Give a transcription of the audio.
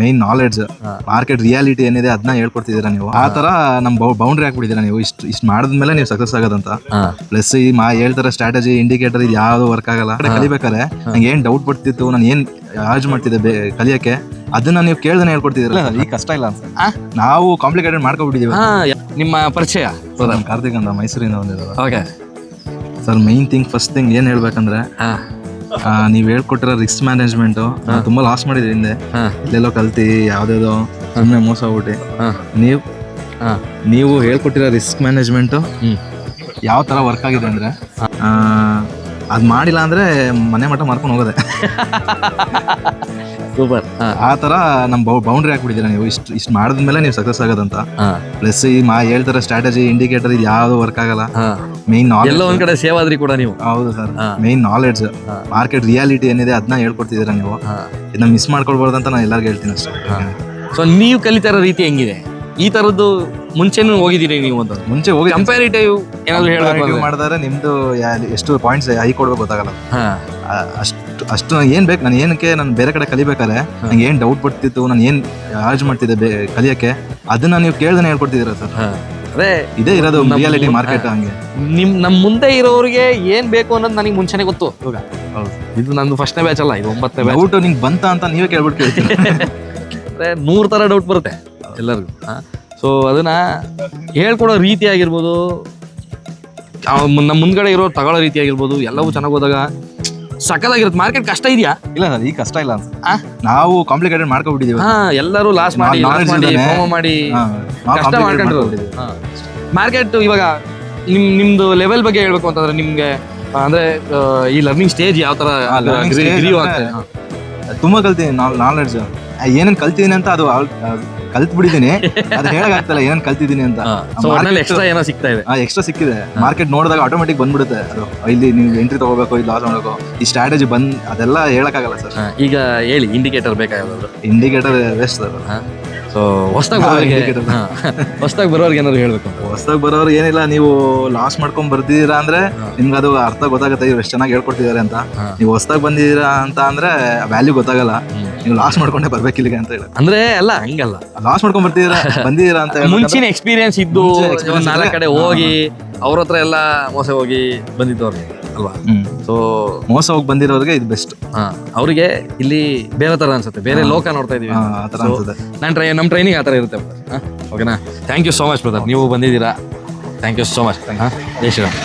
Main knowledge market reality ಏನಿದೆ ಅದನ್ನ ಹೇಳ್ಕೊಡ್ತಿದ್ದೀರಾ ನೀವು? ಆ ತರ ನಮ್ ಬೌಂಡ್ರಿ ಹಾಕ್ಬಿಟ್ಟಿದ್ದೀರಾ ನೀವು. ಇಷ್ಟು ಇಷ್ಟು ಮಾಡಿದ್ಮೇಲೆ ನೀವು ಸಕ್ಸಸ್ ಆಗೋದಂತ. ಪ್ಲಸ್ ಈ ಮಾ ಹೇಳ್ತಾರ ಸ್ಟ್ರಾಟಜಿ ಇಂಡಿಕೇಟರ್ ಇದು ಯಾವ್ದು ವರ್ಕ್ ಆಗಲ್ಲ. ಕಲಿಬೇಕಾದ್ರೆ ಕಲಿಬೇಕಾರೆ ನಂಗೆ ಏನ್ ಡೌಟ್ ಬರ್ತಿತ್ತು ನಾನು ಏನ್ ಯಾಜ್ ಮಾಡ್ತಿದ್ದೆ ಕಲಿಯಕ್ಕೆ ಅದನ್ನ ನೀವು ಕೇಳ್ದೆ ಹೇಳ್ಕೊಡ್ತಿದ್ರಲ್ಲ ಈ ಕಷ್ಟ ಇಲ್ಲ ಅಂತ. ನಾವು ಕಾಂಪ್ಲಿಕೇಟೆಡ್ ಮಾಡ್ಕೊಬಿಟ್ಟಿದೀವಿ ನಿಮ್ಮ ಪರಿಚಯ. ನಾನು ಕಾರ್ತಿಕ್ ಅಂತ ಮೈಸೂರಿಂದ ಬಂದಿದ್ದಾರೆ okay. Sir main thing first thing ಏನ್ ಹೇಳ್ಬೇಕಂದ್ರೆ ನೀವ್ ಹೇಳ್ಕೊಟ್ಟಿರೋ ರಿಸ್ಕ್ ಮ್ಯಾನೇಜ್ಮೆಂಟ್ ತುಂಬಾ ಲಾಸ್ ಮಾಡಿದ್ರಿ ಹಿಂದೆ. ಇಲ್ಲೆಲ್ಲೋ ಕಲ್ತಿ ಯಾವ್ದೇದೋ ಸುಮ್ಮನೆ ಮೋಸ ಹೋಗ್ಬಿಟ್ಟು. ನೀವು ನೀವು ಹೇಳ್ಕೊಟ್ಟಿರೋ ರಿಸ್ಕ್ ಮ್ಯಾನೇಜ್ಮೆಂಟ್ ಯಾವ ತರ ವರ್ಕ್ ಆಗಿದೆ ಅಂದ್ರೆ ಅದ್ ಮಾಡಿಲ್ಲ ಅಂದ್ರೆ ಮನೆ ಮಠ ಮಾರ್ಕೊಂಡು ಹೋಗೋದೆ. ಸೂಪರ್ ಆ ತರ ನಮ್ ಬೌಂಡ್ರಿ ಹಾಕ್ಬಿಟ್ಟಿದ್ದೀರಾ ನೀವು. ಇಷ್ಟು ಇಷ್ಟು ಮಾಡಿದ್ಮೇಲೆ ನೀವು ಸಕ್ಸಸ್ ಆಗೋದಂತ. ಪ್ಲಸ್ ಈ ಮಾ ಹೇಳ್ತಾರೆ ಸ್ಟ್ರಾಟಜಿ ಇಂಡಿಕೇಟರ್ ಇದು ಯಾವ್ದು ವರ್ಕ್ ಆಗಲ್ಲ ಮೈನ್ ಎಲ್ಲ ಒಂದ್ ಕಡೆ ಸೇವ್ ಆದ್ರಿ ಕೂಡ ನೀವು. ಹೌದು sir. Main knowledge market reality ಏನಿದೆ ಅದನ್ನ ಹೇಳ್ಕೊಡ್ತಿದ್ದೀರಾ ನೀವು? ಇದನ್ನ ಮಿಸ್ ಮಾಡ್ಕೊಳ್ಬಾರ್ದು ಅಂತ ನಾನು ಎಲ್ಲರಿಗೂ ಹೇಳ್ತೀನಿ ಅಷ್ಟೇ. ಸೊ ನೀವು ಕಲಿತಾ ಇರೋ ರೀತಿ ಹೆಂಗಿದೆ? ಈ ತರದ್ದು ಮುಂಚೆನೂ ಹೋಗಿದ್ದೀರಿ ನೀವು ಅಂತ ಮುಂಚೆ ಹೋಗಿ ಕಂಪ್ಯಾರಿಟಿವ್ ಏನಾದ್ರು ಹೇಳಬೇಕು? ಮಾಡಿದ್ರೆ ನಿಮ್ದು ಎಷ್ಟು ಪಾಯಿಂಟ್ಸ್ ಹೈ ಕೊಡ್ಬೇಕು ಗೊತ್ತಾಗಲ್ಲ. ಅಷ್ಟು ಅಷ್ಟು ಏನ್ ಬೇಕು? ನಾನು ಏನಕ್ಕೆ ನಾನು ಬೇರೆ ಕಡೆ ಕಲಿಬೇಕಾದ್ರೆ ನಂಗೆ ಏನ್ ಡೌಟ್ ಬರ್ತಿತ್ತು ನಾನು ಏನ್ ಆರ್ಜ್ ಮಾಡ್ತಿದ್ದೆ ಕಲಿಯಕ್ಕೆ ಅದನ್ನ ನೀವು ಕೇಳ್ದೇನೆ ಹೇಳ್ಕೊಡ್ತಿದ್ದೀರಾ ಸರ್? ಅದೇ ಇದೇ ಇರೋದು ನಮ್ಮ ರಿಯಾಲಿಟಿ ಮಾರ್ಕೆಟ್ ಹಂಗೆ. ನಿಮ್ ನಮ್ ಮುಂದೆ ಇರೋರಿಗೆ ಏನ್ ಬೇಕು ಅನ್ನೋದು ನನಗೆ ಮುಂಚೆನೆ ಗೊತ್ತು. ಇವಾಗ ಇದು ನಂದು ಫಸ್ಟ್ನೇ ಬ್ಯಾಚ್ ಅಲ್ಲ ಇದು ಒಂಬತ್ತನೇ ಬ್ಯಾಚ್ ಡೌಟ್ ನಿಂಗೆ ಬಂತ ಅಂತ ನೀವೇ ಕೇಳ್ಬಿಟ್ಟು ಕೇಳ್ತೀನಿ ಅಂದ್ರೆ ನೂರ್ ತರ ಡೌಟ್ ಬರುತ್ತೆ ಎಲ್ಲರಿಗೂ ಸೊ ಅದನ್ನ ಹೇಳ್ಕೊಡೋ ರೀತಿ ಆಗಿರ್ಬೋದು ನಮ್ಮ ಮುಂದ್ಗಡೆ ಇರೋ ತಗೊಳ್ಳೋ ರೀತಿ ಆಗಿರ್ಬೋದು ಎಲ್ಲವೂ ಚೆನ್ನಾಗಿ ಹೋದಾಗ ಸಕಲಾಗಿರುತ್ತೆ. ಮಾರ್ಕೆಟ್ ಕಷ್ಟ ಇದೆಯಾ? ಇಲ್ಲ ಸರ್ ಈಗ ಕಷ್ಟ ಇಲ್ಲ ಅಂತ? ನಾವು ಕಾಂಪ್ಲಿಕೇಟೆಡ್ ಮಾಡ್ಕೊಬಿಟ್ಟಿದೀವಿ. ಹಾ ಎಲ್ಲರೂ ಲಾಸ್ ಮಾಡಿ ಮಾಡಿ ಮಾಡಿ. ಕಷ್ಟ ಮಾಡ್ಕೊಂಡು ಮಾಡ್ಕೊಂಡ್ರು. ಮಾರ್ಕೆಟ್ ಇವಾಗ ನಿಮ್ ನಿಮ್ದು ಲೆವೆಲ್ ಬಗ್ಗೆ ಹೇಳ್ಬೇಕು ಅಂತಂದ್ರೆ ನಿಮ್ಗೆ ಅಂದ್ರೆ ಈ ಲರ್ನಿಂಗ್ ಸ್ಟೇಜ್ ಯಾವ ತರ ತುಂಬಾ ಕಲ್ತೀನಿ ನಾಲೆಡ್ಜ್ ಏನೇನ್ ಕಲ್ತಿದ್ದೀನಿ ಅಂತ ಅದು ಕಲ್ತ್ ಬಿಡಿದೀನಿ ಅದು ಹೇಳಕ್ಕಾಗ್ತಲ್ಲ ಏನೇನ್ ಕಲ್ತಿದ್ದೀನಿ ಅಂತ. ಎಕ್ಸ್ಟ್ರಾ ಏನೋ ಸಿಗ್ತಾ ಇದೆ. ಎಕ್ಸ್ಟ್ರಾ ಸಿಕ್ಕಿದೆ. ಮಾರ್ಕೆಟ್ ನೋಡಿದಾಗ ಆಟೋಮೆಟಿಕ್ ಬಂದ್ಬಿಡುತ್ತೆ ಅದು. ಇಲ್ಲಿ ನೀವು ಎಂಟ್ರಿ ತಗೋಬೇಕು ಇಲ್ಲಿ ಲಾಸ್ ಮಾಡಬೇಕು. ಈ ಸ್ಟ್ರಾಟಜಿ ಬಂದ್ ಅದೆಲ್ಲ ಹೇಳಕ್ಕಾಗಲ್ಲ ಸರ್. ಈಗ ಹೇಳಿ ಇಂಡಿಕೇಟರ್ ಬೇಕಾಗಿರೋದು ಇಂಡಿಕೇಟರ್ ಬೆಸ್ಟ್ ಸರ್ ಸೊ ಹೊಸ್ದಾಗ ಬರೋರಿಗೆ ಹೊಸ್ದಾಗ ಬರೋರಿಗೆ ಏನಾದ್ರು ಹೇಳ್ಬೇಕು. ಹೊಸ್ದಾಗ ಹೊಸದಾಗಿ ಬರೋರು ಏನಿಲ್ಲ ನೀವು ಲಾಸ್ ಮಾಡ್ಕೊಂಡ್ ಬರ್ದಿದ್ದೀರಾ ಅಂದ್ರೆ ನಿಮ್ಗೆ ಅದು ಅರ್ಥ ಗೊತ್ತಾಗುತ್ತೆ ಇವ್ರು ಎಷ್ಟು ಚೆನ್ನಾಗಿ ಹೇಳ್ಕೊಡ್ತಿದ್ದಾರೆ ಅಂತ. ನೀವು ಹೊಸದಾಗಿ ಬಂದಿದ್ದೀರಾ ಅಂತ ಅಂದ್ರೆ ವ್ಯಾಲ್ಯೂ ಗೊತ್ತಾಗಲ್ಲ. ನೀವು ಲಾಸ್ ಮಾಡ್ಕೊಂಡೆ ಬರ್ಬೇಕು ಇಲ್ಲಿಗೆ ಅಂತ ಹೇಳಿ. ಅಂದ್ರೆ ಅಲ್ಲ ಹಂಗಲ್ಲ. ಲಾಸ್ ಮಾಡ್ಕೊಂಡ್ ಬರ್ತೀರಾ? ಬಂದಿದ್ದೀರಾ ಅಂತ ಮುಂಚಿನ ಎಕ್ಸ್ಪೀರಿಯನ್ಸ್ ಇದ್ದು ಒಂದ್ ನಾಲ್ಕು ಕಡೆ ಹೋಗಿ ಅವ್ರ ಹತ್ರ ಎಲ್ಲ ಮೋಸ ಹೋಗಿ ಬಂದಿದ್ದವ್ರಿಗೆ ಅಲ್ವಾ. ಸೊ ಮೋಸ ಹೋಗಿ ಬಂದಿರೋರಿಗೆ ಇದು ಬೆಸ್ಟ್ ಅವರಿಗೆ ಇಲ್ಲಿ ಬೇರೆ ತರ ಅನ್ಸುತ್ತೆ ಬೇರೆ ಲೋಕ ನೋಡ್ತಾ ಇದೀವಿ. ಆ ತರ ಅನ್ಸುತ್ತೆ. ನಾನು ಟ್ರೈ ನಮ್ಮ ಟ್ರೈನಿಂಗ್ ಆ ಥರ ಇರುತ್ತೆ ಓಕೆನಾ thank you so much brother ನೀವು ಬಂದಿದ್ದೀರಾ? Thank you so much Jai Shriram.